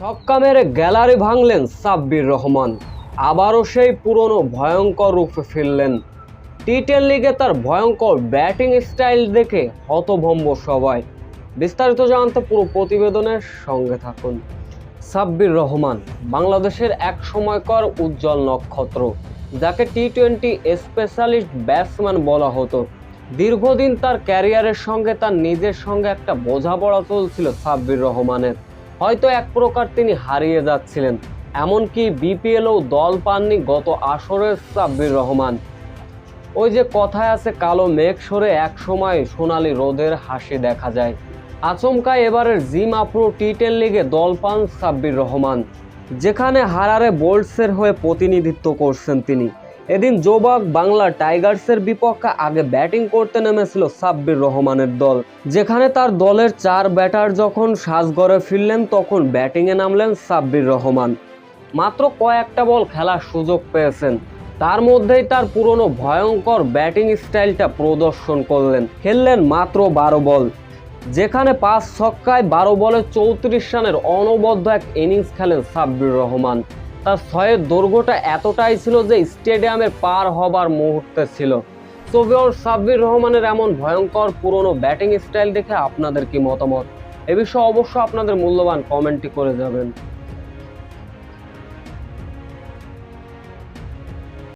ছক্কা মেরে গ্যালারি ভাঙলেন সাব্বির রহমান। আবারও সেই পুরনো ভয়ঙ্কর রূপে ফিরলেন। টি টেন লিগে তার ভয়ঙ্কর ব্যাটিং স্টাইল দেখে হতভম্ব সবাই। বিস্তারিত জানতে পুরো প্রতিবেদনের সঙ্গে থাকুন। সাব্বির রহমান, বাংলাদেশের এক সময়কার উজ্জ্বল নক্ষত্র, যাকে টি টোয়েন্টি স্পেশালিস্ট ব্যাটসম্যান বলা হতো। দীর্ঘদিন তার ক্যারিয়ারের সঙ্গে তার নিজের সঙ্গে একটা বোঝাপড়া চলছিল সাব্বির রহমানের। হয়তো এক প্রকার তিনি হারিয়ে যাচ্ছিলেন, এমনকি বিপিএলও দল পাননি গত আসরের সাব্বির রহমান। ওই যে কথায় আছে, কালো মেঘ সরে এক সময় সোনালি রোদের হাসি দেখা যায়। আচমকা এবারের জিম আপ্রো টি টেন লিগে দল পান সাব্বির রহমান, যেখানে হারারে বোল্টসের হয়ে প্রতিনিধিত্ব করছেন তিনি। এদিন জোবাক বাংলা টাইগার্সের বিপক্ষে আগে ব্যাটিং করতে নেমেছিল সাব্বির রহমানের দল। যেখানে তার দলের চার ব্যাটার যখন সাজগড়ে ফিরলেন, তখন ব্যাটিংয়ে নামলেন সাব্বির রহমান। মাত্র কয়েকটা বল খেলার সুযোগ পেয়েছেন। তার মধ্যেই তার পুরনো ভয়ঙ্কর ব্যাটিং স্টাইলটা প্রদর্শন করলেন। খেললেন মাত্র বারো বল। যেখানে পাঁচ ছক্কায় বারো বলে চৌত্রিশ রানের অনবদ্য এক ইনিংস খেলেন সাব্বির রহমান। তার ছয়ের দৈর্ঘ্যটা এতটাই ছিল যে স্টেডিয়ামের পার হবার মুহূর্তে ছিল। তবে ওর সাব্বির রহমানের এমন ভয়ঙ্কর পুরনো ব্যাটিং স্টাইল দেখে আপনাদের কি মতামত? এ বিষয়ে অবশ্য আপনাদের মূল্যবান কমেন্টটি করে যাবেন।